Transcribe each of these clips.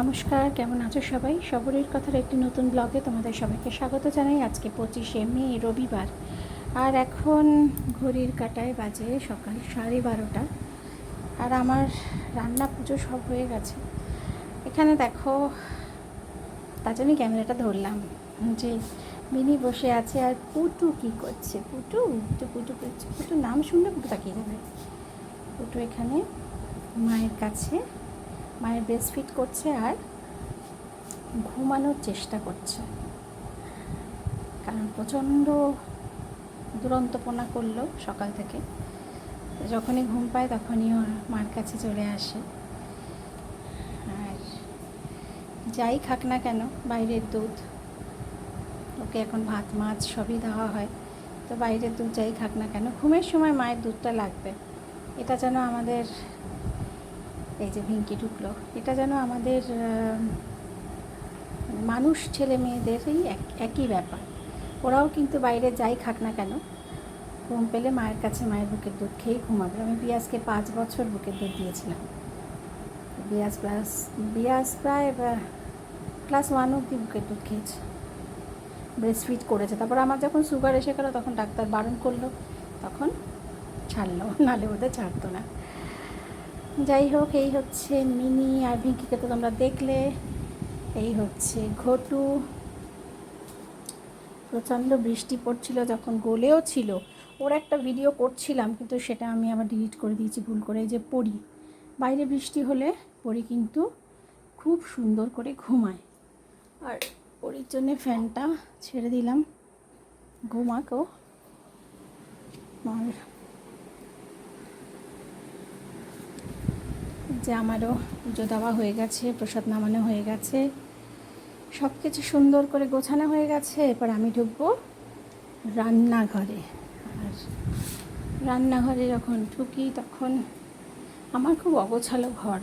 নমস্কার, কেমন আছো সবাই? সবরের কথার একটি নতুন ব্লগে তোমাদের সবাইকে স্বাগত জানাই আজকে পঁচিশে মে, রবিবার। আর এখন ঘড়ির কাটায় বাজে সকাল সাড়ে বারোটা। আর আমার রান্না পুজো সব হয়ে গেছে। এখানে দেখো তার জন্য ক্যামেরাটা ধরলাম যে মিনি বসে আছে আর পুটু কি করছে? পুটু? তো পুটু করছে। পুটু নাম শুনলে পুটু তাকিয়ে যাবে। পুটু এখানে মায়ের কাছে মায়ের ব্রেস্ট ফিট করছে আর ঘুমানোর চেষ্টা করছে। কারণ প্রচণ্ড দুরন্তপনা করল সকাল থেকে। যখনই ঘুম পায় তখনই ওর মার কাছে চলে আসে। আর যাই খাক না কেন, বাইরের দুধ, ওকে এখন ভাত, মাছ সবই দেওয়া হয়। তো বাইরের দুধ যাই খাক না কেন, ঘুমের সময় মায়ের দুধটা লাগবে। এটা যেন আমাদের এই যে ভিঙ্কি ঢুকলো, এটা যেন আমাদের মানে মানুষ, ছেলে মেয়েদেরই এক- একই ব্যাপার। ওরাও কিন্তু বাইরে যাই খাক না কেন, ঘুম পেলে মায়ের কাছে মায়ের বুকের দুধ খেয়েই ঘুমাবে। আমি বিয়াসকে পাঁচ বছর বুকের দুধ দিয়েছিলাম। বিয়াস প্লাস বিয়াস প্রায় ক্লাস ওয়ান অব্দি বুকের দুধ খেয়েছে। ব্রেস্ট ফিট করেছে। তারপর আমার যখন সুগার এসে গেলো, তখন ডাক্তার বারণ করল। তখন ছাড়লো নালে ওদের ছাড়তো না। যাই হোক, এই হচ্ছে মিনি আর ভিঙ্কিকে তো তোমরা দেখলে। এই হচ্ছে ঘটু। প্রচণ্ড বৃষ্টি পড়ছিল যখন গোলেও ছিল। ওর একটা ভিডিও করছিলাম, কিন্তু সেটা আমি আবার ডিলিট করে দিয়েছি, ভুল করে যে পড়ি। বাইরে বৃষ্টি হলে পড়ি কিন্তু খুব সুন্দর করে ঘুমায়। আর পরির জন্যে ফ্যানটা ছেড়ে দিলাম। ঘুমাকও আর যে আমারও পুজো দেওয়া হয়ে গেছে প্রসাদ নামানো হয়ে গেছে। সব কিছু সুন্দর করে গোছানো হয়ে গেছে এবার আমি ঢুকবো রান্নাঘরে। আর রান্নাঘরে যখন ঢুকি তখন আমার খুব অগোছালো ঘর।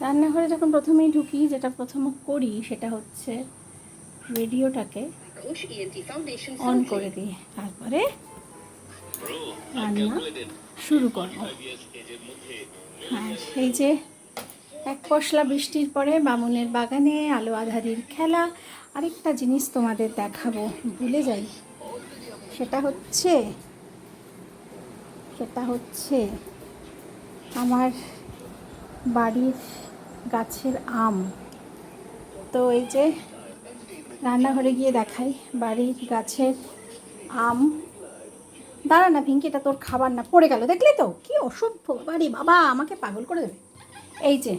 রান্নাঘরে যখন প্রথমেই ঢুকি যেটা প্রথম করি সেটা হচ্ছে রেডিওটাকে অন করে দিই তারপরে রান্না শুরু করব। আর এই যে এক পশলা বৃষ্টির পরে বামুনের বাগানে আলো আধারির খেলা, আরেকটা জিনিস তোমাদের দেখাবো, ভুলে যাই। সেটা হচ্ছে সেটা হচ্ছে আমার বাড়ির গাছের আম। তো এই যে রান্নাঘরে গিয়ে দেখাই, বাড়ির গাছের আম। দাঁড়া না পিঙ্কি এটা তোর খাবার না। পড়ে গেল, দেখলি তো? কি অসভ্য, বাড়ি বাবা, আমাকে পাগল করে দেবে। এই যে,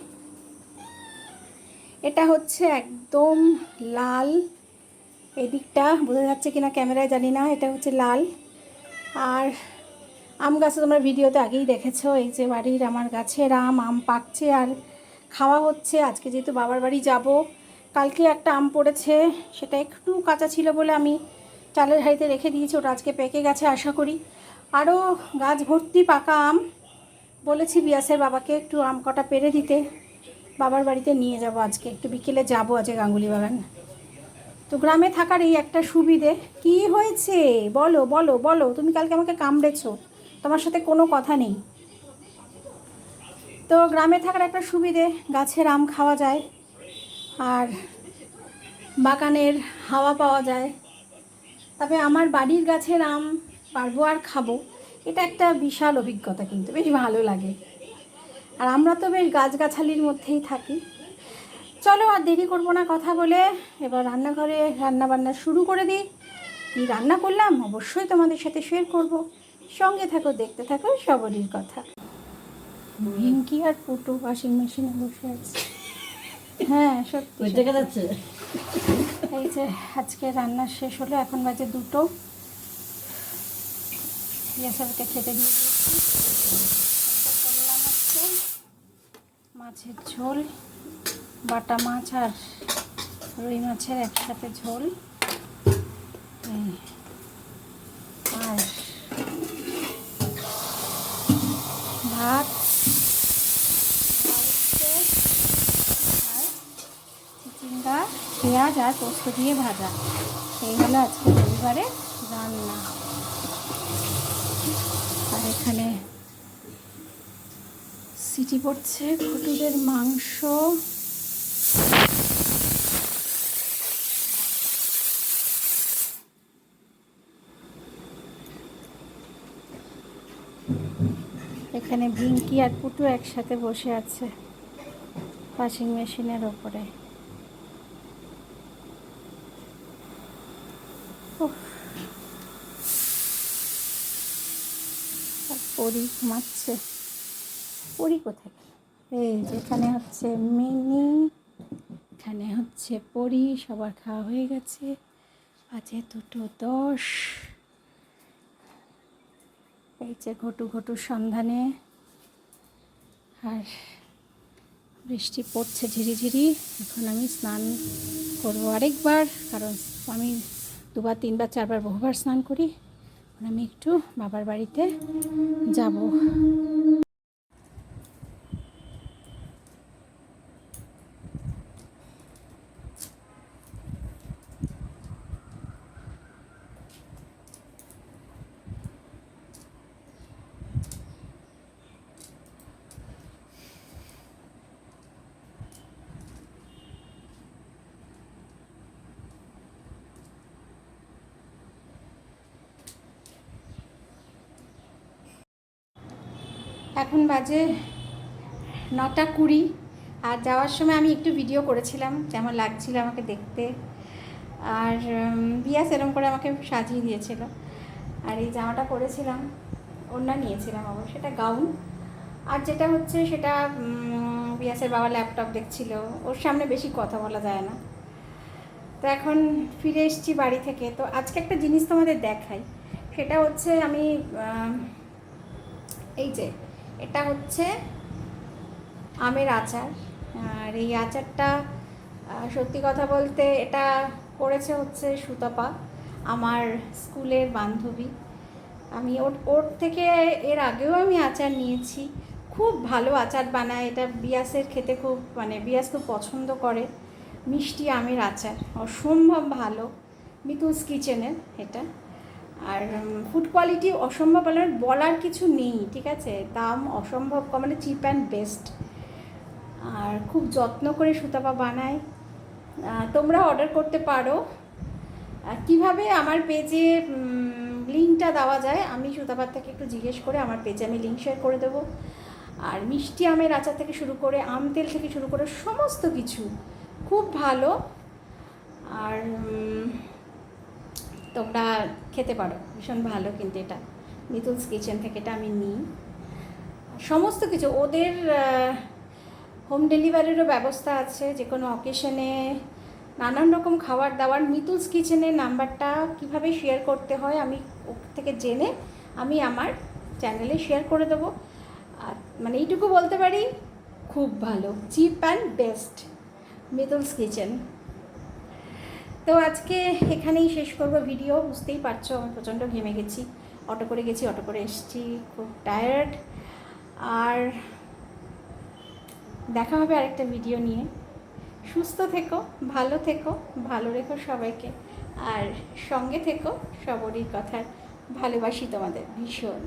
এটা হচ্ছে একদম লাল। এদিকটা বোঝা যাচ্ছে কিনা ক্যামেরায় জানি না, এটা হচ্ছে লাল। আর আম গাছে তোমরা ভিডিওতে আগেই দেখেছ, এই যে বাড়ির আমার গাছের আম আম পাকছে আর খাওয়া হচ্ছে। আজকে যেহেতু বাবার বাড়ি যাব, কালকে একটা আম পড়েছে, সেটা একটু কাঁচা ছিল বলে আমি চালের হাঁড়িতে রেখে দিয়েছি, ওটা আজকে পেকে গেছে আশা করি। আরও গাছ ভর্তি পাকা আম, বলেছি বিয়াসের বাবাকে একটু আম কটা পেরে দিতে। বাবার বাড়িতে নিয়ে যাব আজকে, একটু বিকেলে যাব আজকে গাঙ্গুলি বাগান তো গ্রামে থাকার এই একটা সুবিধে। কি হয়েছে? বলো বলো বলো, তুমি কালকে আমাকে কামড়েছো, তোমার সাথে কোনো কথা নেই। তো গ্রামে থাকার একটা সুবিধে, গাছের আম খাওয়া যায়, আর বাগানের হাওয়া পাওয়া যায়। তবে আমার বাড়ির গাছের আম পারব আর খাব এটা একটা বিশাল অভিজ্ঞতা কিন্তু বেশ ভালো লাগে। আর আমরা তো বেশ গাছগাছালির মধ্যেই থাকি। চলো আর দেরি করব না কথা বলে এবার রান্নাঘরে রান্না বান্না শুরু করে দিই। কী রান্না করলাম? অবশ্যই তোমাদের সাথে শেয়ার করব। সঙ্গে থাকো দেখতে থাকো সবরই কথা। ভিঙ্কি আর পুটু ওয়াশিং মেশিনে বসে আছে। হ্যাঁ সত্যি ওই সত্যি। দেখা যাচ্ছে? এই যে আজকে রান্না শেষ হলো, এখন বাজে দুটো। ইয়াসারকে খেতে দিয়ে মাছের ঝোল, বাটা মাছ আর রুই মাছের একসাথে ঝোল। পেঁয়াজ আর পোস্ত দিয়ে ভাজা। এই হলো আজকে রবিবারে রান্না। আর এখানে সিটি পড়ছে খুটুদের মাংস। এখানে ভিঙ্কি আর পুটু একসাথে বসে আছে। ওয়াশিং মেশিনের ওপরে। পরি ঘুমাচ্ছে। পরি কোথায় এই যেখানে হচ্ছে মিনি, এখানে হচ্ছে পরি, সবার খাওয়া হয়ে গেছে। আছে দুটো দশ। এই যে ঘটু ঘটুর সন্ধানে। আর বৃষ্টি পড়ছে ঝিরিঝিরি এখন আমি স্নান করব আরেকবার, কারণ আমি দুবার, তিনবার, চারবার, বহুবার স্নান করি। আমি একটু বাবার বাড়িতে যাব। এখন বাজে নটা কুড়ি আর যাওয়ার সময় আমি একটু ভিডিও করেছিলাম যেমন লাগছিল আমাকে দেখতে। আর উম, বিয়াস এরম করে আমাকে সাজিয়ে দিয়েছিল। আর এই জামাটা পরেছিলাম ওড়না নিয়েছিলাম আবার সেটা গাউন আর যেটা হচ্ছে সেটা বিয়াসের বাবা ল্যাপটপ দেখছিল ওর সামনে বেশি কথা বলা যায় না। তো এখন ফিরে এসেছি বাড়ি থেকে। তো আজকে একটা জিনিস তোমাদের দেখাই সেটা হচ্ছে আমি এই যে এটা হচ্ছে আমের আচার। আর এই আচারটা সত্যি কথা বলতে এটা করেছে হচ্ছে সুতপা, আমার স্কুলের বান্ধবী। আমি ওর ওর থেকে এর আগেও আমি আচার নিয়েছি। খুব ভালো আচার বানায়, এটা বিয়াসের খেতে খুব মানে বিয়াস খুব পছন্দ করে। মিষ্টি আমের আচার, অসম্ভব ভালো। মিতুস কিচেনের এটা। আর ফুড কোয়ালিটি অসম্ভব ভালো বলার কিছু নেই, ঠিক আছে? দাম অসম্ভব, কম মানে চিপ অ্যান্ড বেস্ট আর খুব যত্ন করে সুতাপা বানায়। তোমরা অর্ডার করতে পারো। কীভাবে আমার পেজে লিঙ্কটা দেওয়া যায়, আমি সুতাপার থেকে একটু জিজ্ঞেস করে আমার পেজে আমি লিঙ্ক শেয়ার করে দেবো। আর মিষ্টি আমের আচার থেকে শুরু করে, আম তেল থেকে শুরু করে সমস্ত কিছু, খুব ভালো। আর তোমরা খেতে পারো। ভীষণ ভালো কিন্তু এটা। মিতুলস কিচেন থেকে এটা আমি নিই। সমস্ত কিছু। ওদের হোম ডেলিভারিরও ব্যবস্থা আছে যে কোনো অকেশনে নানান রকম খাবার দাবার। মিতুলস কিচেনের নাম্বারটা কীভাবে শেয়ার করতে হয় আমি ওর থেকে জেনে আমি আমার চ্যানেলে শেয়ার করে দেবো। আর মানে এইটুকু বলতে পারি, খুব ভালো। Cheap and best Mitul's kitchen. তো আজকে এখানেই শেষ করব ভিডিও বুঝতেই পারছ, আমি প্রচণ্ড ঘেমে গেছি। অটো করে গেছি, অটো করে এসেছি, খুব টায়ার্ড আর দেখা হবে আরেকটা ভিডিও নিয়ে। সুস্থ থেকো, ভালো থেকো, ভালো রেখো সবাইকে। আর সঙ্গে থেকো, সবরই কথার ভালোবাসি তোমাদের ভীষণ।